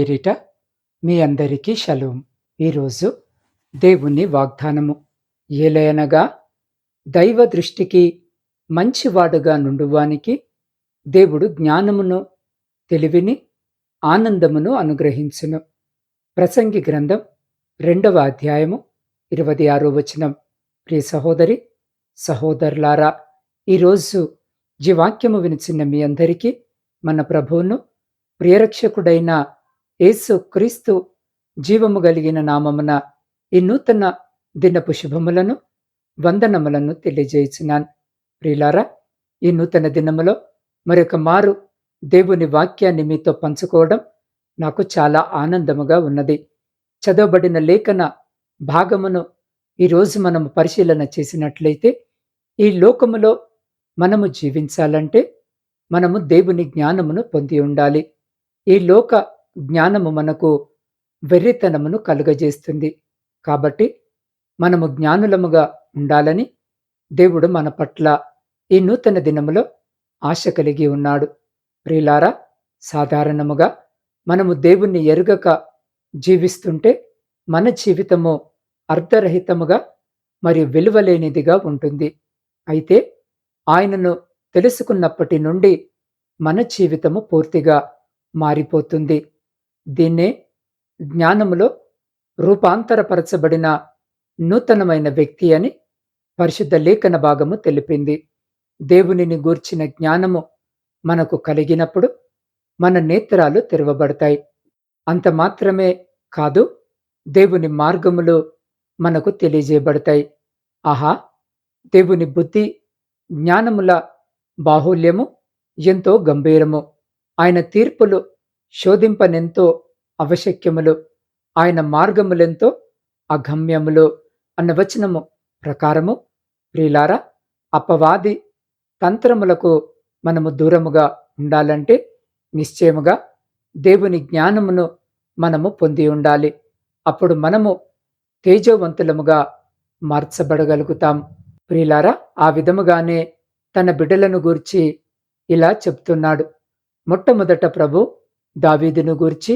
పేరిట మీ అందరికీ షలోం. ఈరోజు దేవుని వాగ్దానము. ఏలయనగా దైవ దృష్టికి మంచివాడుగా నుండువానికి దేవుడు జ్ఞానమును తెలివిని ఆనందమును అనుగ్రహించును. ప్రసంగి గ్రంథం రెండవ అధ్యాయము ఇరవై ఆరో వచనం. ప్రియ సహోదరి సహోదరులారా ఈరోజు జీవాక్యము వినిచిన మీ అందరికీ మన ప్రభువును ప్రియరక్షకుడైన యేసు క్రీస్తు జీవము కలిగిన నామమున ఈ నూతన దినపు శుభములను వందనములను తెలియజేయుచున్నాను. ప్రియులారా ఈ నూతన దినములో మరొక మారు దేవుని వాక్యాన్ని మీతో పంచుకోవడం నాకు చాలా ఆనందముగా ఉన్నది. చదవబడిన లేఖన భాగమును ఈరోజు మనము పరిశీలన చేసినట్లయితే ఈ లోకములో మనము జీవించాలంటే మనము దేవుని జ్ఞానమును పొంది ఉండాలి. ఈ లోక జ్ఞానము మనకు వెర్రితనమును కలుగజేస్తుంది. కాబట్టి మనము జ్ఞానులముగా ఉండాలని దేవుడు మన పట్ల ఈ నూతన దినములో ఆశ కలిగి ఉన్నాడు. ప్రిలారా సాధారణముగా మనము దేవుణ్ణి ఎరుగక జీవిస్తుంటే మన జీవితము అర్ధరహితముగా మరియు విలువలేనిదిగా ఉంటుంది. అయితే ఆయనను తెలుసుకున్నప్పటి నుండి మన జీవితము పూర్తిగా మారిపోతుంది. దీన్నే జ్ఞానములో రూపాంతరపరచబడిన నూతనమైన వ్యక్తి అని పరిశుద్ధ లేఖన భాగము తెలిపింది. దేవునిని గూర్చిన జ్ఞానము మనకు కలిగినప్పుడు మన నేత్రాలు తెరవబడతాయి. అంత మాత్రమే కాదు దేవుని మార్గములు మనకు తెలియజేయబడతాయి. ఆహా దేవుని బుద్ధి జ్ఞానముల బాహుల్యము ఎంతో గంభీరము. ఆయన తీర్పులు శోధింపనెంతో అవశక్యములు ఆయన మార్గములెంతో అగమ్యములు అన్న వచనము ప్రకారము. ప్రియులారా అపవాది తంత్రములకు మనము దూరముగా ఉండాలంటే నిశ్చయముగా దేవుని జ్ఞానమును మనము పొంది ఉండాలి. అప్పుడు మనము తేజవంతులముగా మార్చబడగలుగుతాం. ప్రియులారా ఆ విధముగానే తన బిడ్డలను గూర్చి ఇలా చెప్తున్నాడు. మొట్టమొదట ప్రభు దావీదును గూర్చి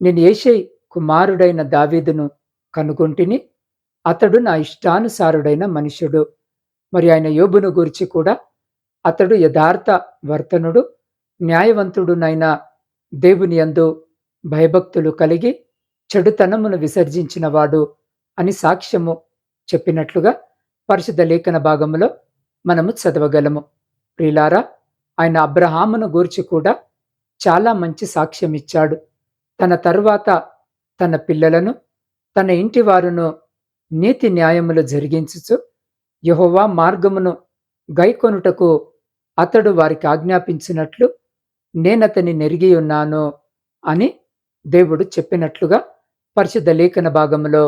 నేను ఏషై కుమారుడైన దావీదును కనుగొంటిని? అతడు నా ఇష్టానుసారుడైన మనుషుడు మరి ఆయన యోబును గూర్చి కూడా అతడు యథార్థ వర్తనుడు న్యాయవంతుడునైన దేవుని యందు భయభక్తులు కలిగి చెడుతనమును విసర్జించినవాడు అని సాక్ష్యము చెప్పినట్లుగా పరిశుద్ధ లేఖన భాగములో మనము చదవగలము. ప్రిలారా ఆయన అబ్రహామును గూర్చి కూడా చాలా మంచి సాక్ష్యం ఇచ్చాడు. తన తరువాత తన పిల్లలను తన ఇంటి వారును నీతి న్యాయములు జరిగించుచు యహోవా మార్గమును గైకొనుటకు అతడు వారికి ఆజ్ఞాపించినట్లు నేనతని నెరిగి ఉన్నాను అని దేవుడు చెప్పినట్లుగా పరిశుద్ధ లేఖన భాగంలో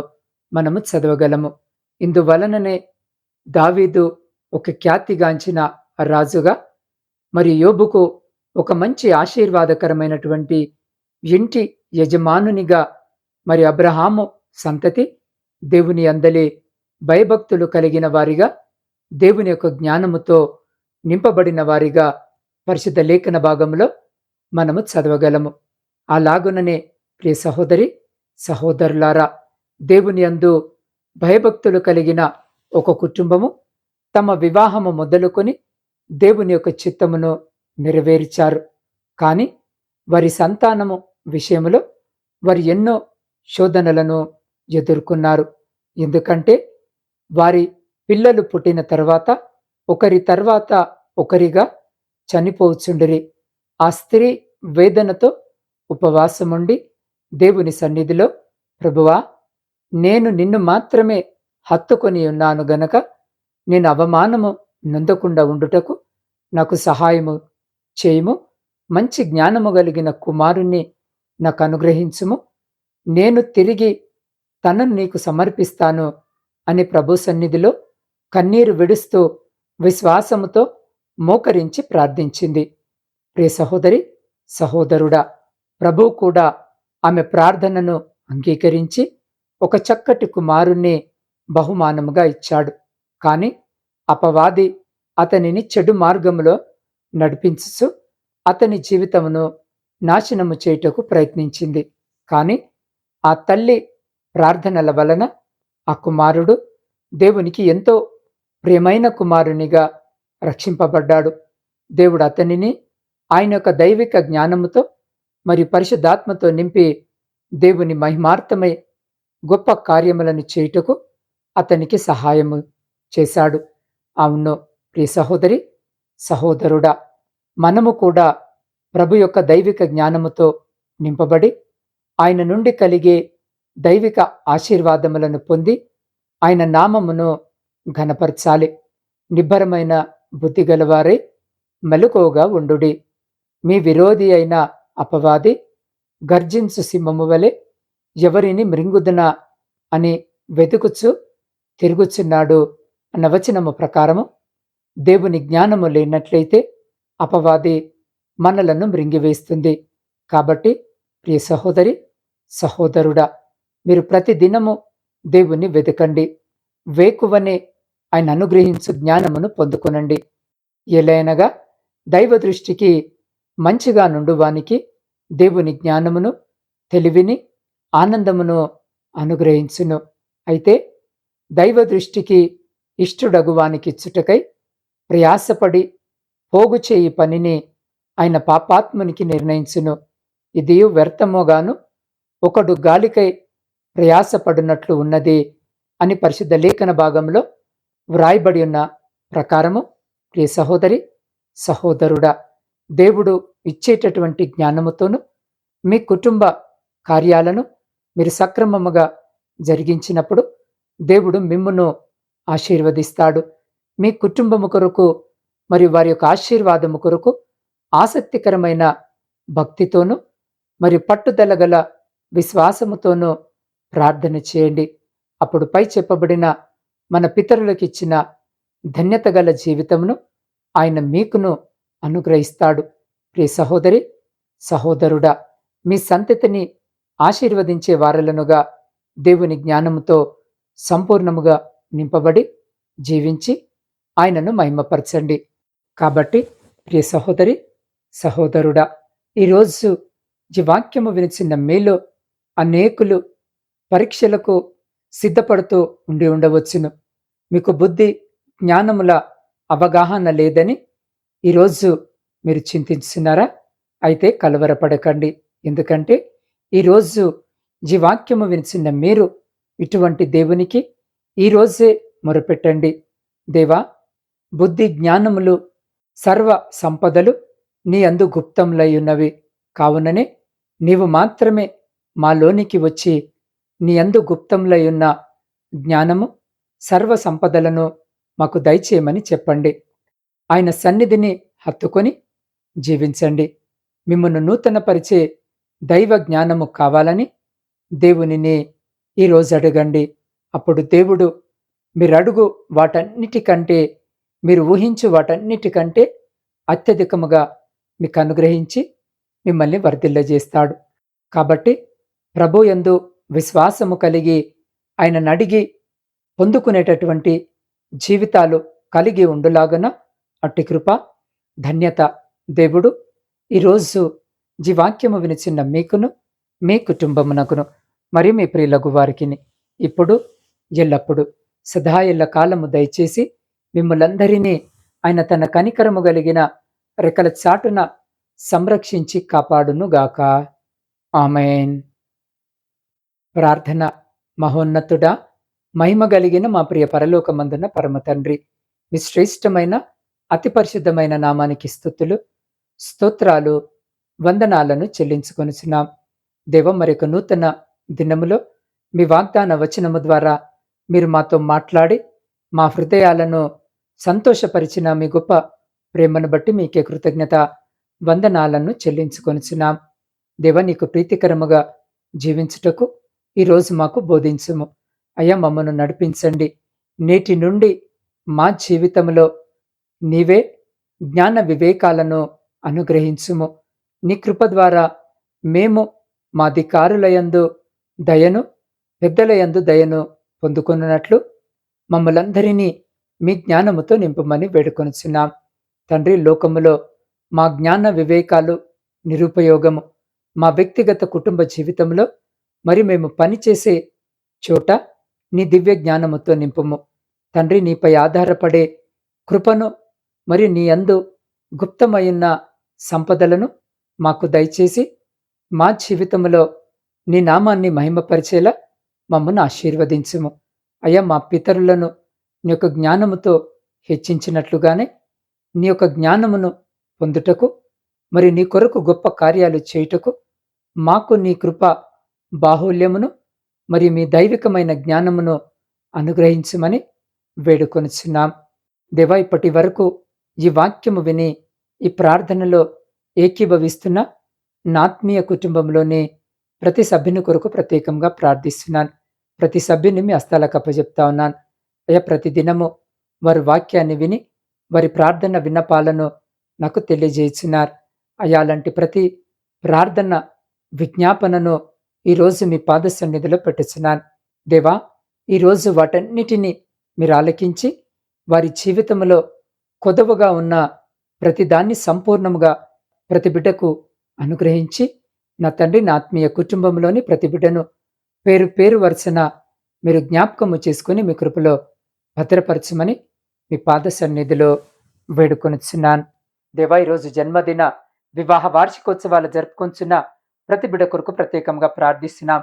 మనము చదవగలము. ఇందువలననే దావీదు ఒక ఖ్యాతిగాంచిన రాజుగా మరి యోబుకు ఒక మంచి ఆశీర్వాదకరమైనటువంటి ఇంటి యజమానునిగా మరి అబ్రహాము సంతతి దేవుని అందలి భయభక్తులు కలిగిన వారిగా దేవుని యొక్క జ్ఞానముతో నింపబడిన వారిగా పరిశుద్ధ లేఖన భాగంలో మనము చదవగలము. అలాగుననే ప్రియ సహోదరి సహోదరులారా దేవుని అందు భయభక్తులు కలిగిన ఒక కుటుంబము తమ వివాహము మొదలుకొని దేవుని యొక్క చిత్తమును నెరవేర్చారు. కానీ వారి సంతానము విషయంలో వారు ఎన్నో శోధనలను ఎదుర్కొన్నారు. ఎందుకంటే వారి పిల్లలు పుట్టిన తర్వాత ఒకరి తర్వాత ఒకరిగా చనిపోవచ్చుండిరి ఆ స్త్రీ వేదనతో ఉపవాసముండి దేవుని సన్నిధిలో ప్రభువా నేను నిన్ను మాత్రమే హత్తుకొని ఉన్నాను గనక నేను అవమానము నొందకుండా ఉండుటకు నాకు సహాయము చేయము? మంచి జ్ఞానము కలిగిన కుమారుణ్ణి నాకు అనుగ్రహించుము. నేను తిరిగి తనను నీకు సమర్పిస్తాను అని ప్రభు సన్నిధిలో కన్నీరు విడుస్తూ విశ్వాసముతో మోకరించి ప్రార్థించింది. ప్రియ సహోదరి సహోదరుడా ప్రభు కూడా ఆమె ప్రార్థనను అంగీకరించి ఒక చక్కటి కుమారుణ్ణి బహుమానముగా ఇచ్చాడు. కాని అపవాది అతనిని చెడు మార్గంలో నడిపించు అతని జీవితమును నాశనము చేయుటకు ప్రయత్నించింది. కానీ ఆ తల్లి ప్రార్థనల వలన ఆ కుమారుడు దేవునికి ఎంతో ప్రియమైన కుమారునిగా రక్షింపబడ్డాడు. దేవుడు అతనిని ఆయన యొక్క దైవిక జ్ఞానముతో మరియు పరిశుద్ధాత్మతో నింపి దేవుని మహిమార్థమై గొప్ప కార్యములను చేయుటకు అతనికి సహాయము చేశాడు. అవును ప్రియ సహోదరి సహోదరుడా మనము కూడా ప్రభు యొక్క దైవిక జ్ఞానముతో నింపబడి ఆయన నుండి కలిగే దైవిక ఆశీర్వాదములను పొంది ఆయన నామమును ఘనపరచాలి. నిబ్బరమైన బుద్ధి గలవారై మెలకువగా ఉండుడి. మీ విరోధి అయిన అపవాది గర్జించు సింహము వలె ఎవరిని మృంగుదన అని వెతుకుచు తిరుగుచున్నాడు అన్న వచనము ప్రకారము దేవుని జ్ఞానము లేనట్లయితే అపవాది మనలను మృంగివేస్తుంది. కాబట్టి ప్రియ సహోదరి సహోదరుడా మీరు ప్రతి దినము దేవుని వెతకండి వేకువనే ఆయన అనుగ్రహించు జ్ఞానమును పొందుకొనండి. ఎలైనగా దైవ దృష్టికి మంచిగా నుండువానికి దేవుని జ్ఞానమును తెలివిని ఆనందమును అనుగ్రహించును. అయితే దైవ దృష్టికి ఇష్టుడగువానికి చుటకై ప్రయాసపడి పోగు చేయి పనిని ఆయన పాపాత్మునికి నిర్ణయించును. ఇది వ్యర్థముగాను ఒకడు గాలికై ప్రయాసపడినట్లు ఉన్నది అని పరిశుద్ధ లేఖన భాగంలో వ్రాయబడి ఉన్న ప్రకారము. ప్రియ సహోదరి సహోదరుడా దేవుడు ఇచ్చేటటువంటి జ్ఞానముతోను మీ కుటుంబ కార్యాలను మీరు సక్రమముగా జరిగించినప్పుడు దేవుడు మిమ్మును ఆశీర్వదిస్తాడు. మీ కుటుంబము కొరకు మరియు వారి యొక్క ఆశీర్వాదము కొరకు ఆసక్తికరమైన భక్తితోనూ మరియు పట్టుదల గల విశ్వాసముతోనూ ప్రార్థన చేయండి. అప్పుడు పై చెప్పబడిన మన పితరులకు ఇచ్చిన ధన్యత గల జీవితమును ఆయన మీకును అనుగ్రహిస్తాడు. ప్రియ సహోదరి సహోదరుడా మీ సంతతిని ఆశీర్వదించే వారలనుగా దేవుని జ్ఞానముతో సంపూర్ణముగా నింపబడి జీవించి ఆయనను మహిమపరచండి. కాబట్టి ప్రియ సహోదరి సహోదరుడా ఈరోజు ఈ వాక్యము వినిచిన మీలో అనేకులు పరీక్షలకు సిద్ధపడుతూ ఉండి ఉండవచ్చును. మీకు బుద్ధి జ్ఞానముల అవగాహన లేదని ఈరోజు మీరు చింతిస్తున్నారా అయితే కలవరపడకండి. ఎందుకంటే ఈరోజు ఈ వాక్యము వినిచిన మీరు ఇటువంటి దేవునికి ఈరోజే మొరపెట్టండి. దేవా బుద్ధి జ్ఞానములు సర్వ సంపదలు నీ అందు గుప్తములై ఉన్నవి కావుననే నీవు మాత్రమే మాలోనికి వచ్చి నీ అందు గుప్తంలై ఉన్న జ్ఞానము సర్వ సంపదలను మాకు దయచేయమని చెప్పండి. ఆయన సన్నిధిని హత్తుకొని జీవించండి. మిమ్మల్ని నూతనపరిచే దైవ జ్ఞానము కావాలని దేవునిని ఈరోజు అడగండి. అప్పుడు దేవుడు మీరడుగు వాటన్నిటికంటే మీరు ఊహించు వాటన్నిటికంటే అత్యధికముగా మీకు అనుగ్రహించి మిమ్మల్ని వర్ధిల్లజేస్తాడు. కాబట్టి ప్రభు ఎందు విశ్వాసము కలిగి ఆయన నడిగి పొందుకునేటటువంటి జీవితాలు కలిగి ఉండులాగన అట్టి కృప ధన్యత దేవుడు ఈరోజు జీవాక్యము వినిచిన్న మీకును మీ కుటుంబమునకును మరి మీ ప్రియులగు వారికిని. ఇప్పుడు ఎల్లప్పుడూ సదా ఎల్ల కాలము దయచేసి మిమ్మలందరినీ ఆయన తన కనికరము కలిగిన రెక్కల చాటున సంరక్షించి కాపాడునుగాక. ఆమెన్. ప్రార్థన మహోన్నతుడా మహిమ కలిగిన మా ప్రియ పరలోకమందున పరమ తండ్రి మీ శ్రేష్టమైన అతి పరిశుద్ధమైన నామానికి స్థుతులు స్తోత్రాలు వందనాలను చెల్లించుకొనిచున్నాం. దేవ మరొక నూతన దినములో మీ వాగ్దాన వచనము ద్వారా మీరు మాతో మాట్లాడి మా హృదయాలను సంతోషపరిచిన మీ గొప్ప ప్రేమను బట్టి మీకే కృతజ్ఞత వందనాలను చెల్లించుకొనిచున్నాం. దేవ నీకు ప్రీతికరముగా జీవించుటకు ఈరోజు మాకు బోధించుము. అయ్యా మమ్మను నడిపించండి. నేటి నుండి మా జీవితంలో నీవే జ్ఞాన వివేకాలను అనుగ్రహించుము. నీ కృప ద్వారా మేము మా ధికారులయందు దయను పెద్దలయందు దయను పొందుకున్నట్లు మమ్మలందరినీ మీ జ్ఞానముతో నింపమని వేడుకొనిచున్నాం. తండ్రి లోకములో మా జ్ఞాన వివేకాలు నిరుపయోగము. మా వ్యక్తిగత కుటుంబ జీవితంలో మరి మేము పనిచేసే చోట నీ దివ్య జ్ఞానముతో నింపుము. తండ్రి నీపై ఆధారపడే కృపను మరి నీ అందు గుప్తమైన సంపదలను మాకు దయచేసి మా జీవితంలో నీ నామాన్ని మహిమపరిచేలా మమ్మను ఆశీర్వదించుము. అయ్యా మా పితరులను నీ యొక్క జ్ఞానముతో హెచ్చించినట్లుగానే నీ యొక్క జ్ఞానమును పొందుటకు మరి నీ కొరకు గొప్ప కార్యాలు చేయుటకు మాకు నీ కృప బాహుల్యమును మరి మీ దైవికమైన జ్ఞానమును అనుగ్రహించమని వేడుకొనిచున్నాం. దేవా ఇప్పటి వరకు ఈ వాక్యము విని ఈ ప్రార్థనలో ఏకీభవిస్తున్న నాత్మీయ కుటుంబంలోని ప్రతి సభ్యుని కొరకు ప్రత్యేకంగా ప్రార్థిస్తున్నాను. ప్రతి సభ్యుని మీ హస్తాలకు అప్పచెప్తా ఉన్నాను. అయ్యా ప్రతి దినము వారి వాక్యాన్ని విని వారి ప్రార్థన విన్నపాలను నాకు తెలియజేస్తున్నారు అయ్యా అలాంటి ప్రతి ప్రార్థన విజ్ఞాపనను ఈరోజు మీ పాద సన్నిధిలో పెట్టుచున్నాను. దేవా ఈరోజు వాటన్నిటినీ మీరు ఆలకించి వారి జీవితంలో కొదవగా ఉన్న ప్రతిదాన్ని సంపూర్ణముగా ప్రతి బిడ్డకు అనుగ్రహించి నా తండ్రి నా ఆత్మీయ కుటుంబంలోని ప్రతి బిడ్డను పేరు పేరు వరుసన మీరు జ్ఞాపకము చేసుకుని మీ కృపలో భద్రపరచమని మీ పాద సన్నిధిలో వేడుకొనిచున్నాను. దేవా ఈరోజు జన్మదిన వివాహ వార్షికోత్సవాలు జరుపుకొంచున్న ప్రతి బిడ కొరకు ప్రత్యేకంగా ప్రార్థిస్తున్నాం.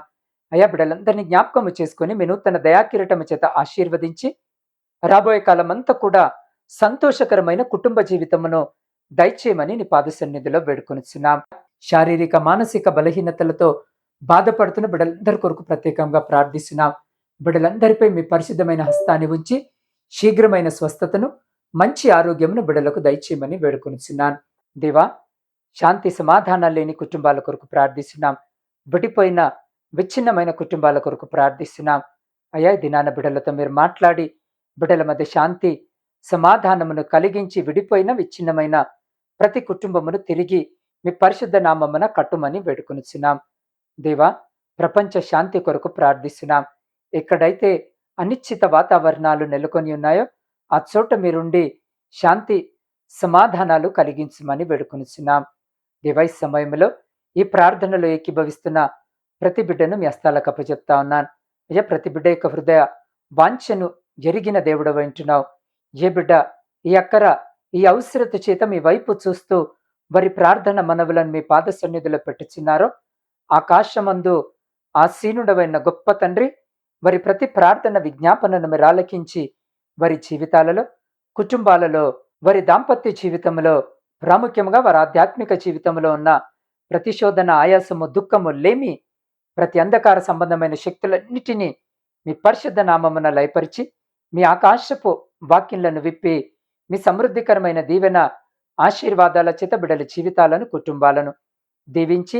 అయా బిడలందరినీ జ్ఞాపకము చేసుకుని మీ నూతన దయాకిరటము చేత ఆశీర్వదించి రాబోయే కాలం అంతా కూడా సంతోషకరమైన కుటుంబ జీవితమును దయచేయమని నీ పాద సన్నిధిలో వేడుకొనిచున్నాం. శారీరక మానసిక బలహీనతలతో బాధపడుతున్న బిడ్డలందరి కొరకు ప్రత్యేకంగా ప్రార్థిస్తున్నాం. బిడ్డలందరిపై మీ పరిశుద్ధమైన హస్తాన్ని ఉంచి శీఘ్రమైన స్వస్థతను మంచి ఆరోగ్యమును బిడ్డలకు దయచేయమని వేడుకొనిచున్నాను. దేవా శాంతి సమాధానాలు లేని కుటుంబాల కొరకు ప్రార్థిస్తున్నాం. విడిపోయిన విచ్ఛిన్నమైన కుటుంబాల కొరకు ప్రార్థిస్తున్నాం. అయ్యా దినాన బిడ్డలతో మీరు మాట్లాడి బిడ్డల మధ్య శాంతి సమాధానమును కలిగించి విడిపోయిన విచ్ఛిన్నమైన ప్రతి కుటుంబమును తిరిగి మీ పరిశుద్ధ నామమున కట్టుమని వేడుకొనిచున్నాం. దేవా ప్రపంచ శాంతి కొరకు ప్రార్థిస్తున్నాం. ఎక్కడైతే అనిశ్చిత వాతావరణాలు నెలకొని ఉన్నాయో ఆ చోట మీరుండి శాంతి సమాధానాలు కలిగించమని వేడుకొనిచున్నాం. ఈ సమయంలో ఈ ప్రార్థనలో ఏకీభవిస్తున్న ప్రతి బిడ్డను మీ అస్తాలకు అప్పచెప్తా ఉన్నాను. అయ్యా ప్రతి బిడ్డ యొక్క హృదయ వాంఛను జరిగిన దేవుడు వింటున్నావు ఏ బిడ్డ ఈ అక్కర ఈ అవసరత చేత మీ వైపు చూస్తూ వారి ప్రార్థన మనవులను మీ పాద సన్నిధిలో పెట్టుచున్నారో ఆకాశమందు ఆసీనుడవైన గొప్ప తండ్రి వారి ప్రతి ప్రార్థన విజ్ఞాపనను మీరు ఆలకించి వారి జీవితాలలో కుటుంబాలలో వారి దాంపత్య జీవితంలో ప్రాముఖ్యంగా వారి ఆధ్యాత్మిక జీవితంలో ఉన్న ప్రతిశోధన ఆయాసము దుఃఖము లేమి ప్రతి అంధకార సంబంధమైన శక్తులన్నిటినీ మీ పరిశుద్ధ నామమున లయపరిచి మీ ఆకాశపు వాక్యంలను విప్పి మీ సమృద్ధికరమైన దీవెన ఆశీర్వాదాల చేత బిడల జీవితాలను కుటుంబాలను దీవించి